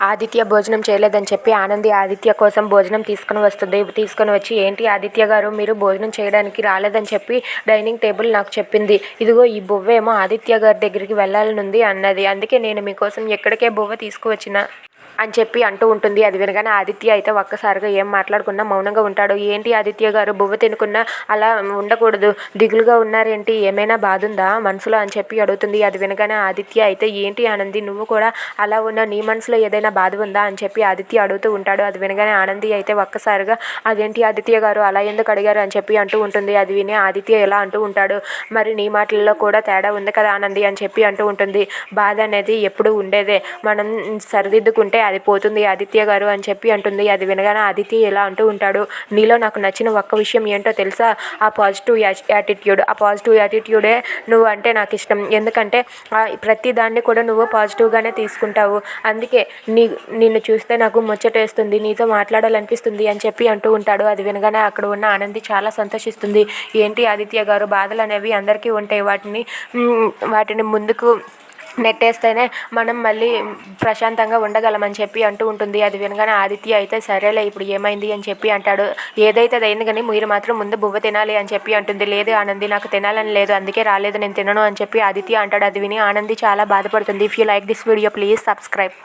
ఆదిత్య భోజనం చేయలేదని చెప్పి ఆనంది ఆదిత్య కోసం భోజనం తీసుకుని వస్తుంది. తీసుకొని వచ్చి ఏంటి ఆదిత్య గారు మీరు భోజనం చేయడానికి రాలేదని చెప్పి డైనింగ్ టేబుల్ నాకు చెప్పింది. ఇదిగో ఈ బువ్వ ఏమో ఆదిత్య గారి దగ్గరికి వెళ్ళాలనుంది అన్నది. అందుకే నేను మీకోసం ఎక్కడికే బువ్వ తీసుకువచ్చిన అని చెప్పి అంటూ ఉంటుంది. అది వినగానే ఆదిత్య అయితే ఒక్కసారిగా ఏం మాట్లాడకుండా మౌనంగా ఉంటాడు. ఏంటి ఆదిత్య గారు బువ్వ తినుకున్నా అలా ఉండకూడదు. దిగులుగా ఉన్నారేంటి? ఏమైనా బాధ ఉందా మనసులో? అని చెప్పి అడుగుతుంది. అది వినగానే ఆదిత్య అయితే ఏంటి ఆనంది నువ్వు కూడా అలా ఉన్న నీ మనసులో ఏదైనా బాధ ఉందా అని చెప్పి ఆదిత్య అడుగుతూ ఉంటాడు. అది వినగానే ఆనంది అయితే ఒక్కసారిగా అదేంటి ఆదిత్య గారు అలా ఎందుకు అడిగారు? అని చెప్పి అంటూ ఉంటుంది. అది విని ఆదిత్య ఎలా అంటూ ఉంటాడు. మరి నీ మాటల్లో కూడా తేడా ఉంది కదా ఆనంది? అని చెప్పి అంటూ ఉంటుంది. బాధ అనేది ఎప్పుడు ఉండేదే. మనం సరిదిద్దుకుంటే అది పోతుంది ఆదిత్య గారు అని చెప్పి అంటుంది. అది వినగానే ఆదిత్య ఎలా అంటూ ఉంటాడు. నీలో నాకు నచ్చిన ఒక్క విషయం ఏంటో తెలుసా? ఆ పాజిటివ్ యాటిట్యూడ్. ఆ పాజిటివ్ యాటిట్యూడే నువ్వు అంటే నాకు ఇష్టం. ఎందుకంటే ప్రతి దాన్ని కూడా నువ్వు పాజిటివ్గానే తీసుకుంటావు. అందుకే నీ నిన్ను చూస్తే నాకు ముచ్చటేస్తుంది నీతో మాట్లాడాలనిపిస్తుంది అని చెప్పి అంటూ ఉంటాడు. అది వినగానే అక్కడ ఉన్న ఆనంది చాలా సంతోషిస్తుంది. ఏంటి ఆదిత్య గారు బాధలు అనేవి అందరికీ ఉంటాయి. వాటిని వాటిని ముందుకు నెట్టేస్తేనే మనం మళ్ళీ ప్రశాంతంగా ఉండగలమని చెప్పి అంటూ ఉంటుంది. అది వినగానే ఆదిత్య అయితే సరేలే ఇప్పుడు ఏమైంది అని చెప్పి అంటాడు. ఏదైతే అయింది కానీ మీరు మాత్రం ముందు బువ్వ తినాలి అని చెప్పి అంటుంది. లేదు ఆనంది నాకు తినాలని లేదు అందుకే రాలేదు నేను తినను అని చెప్పి ఆదిత్య అంటాడు. అది విని ఆనంది చాలా బాధపడుతుంది. If you like this video please subscribe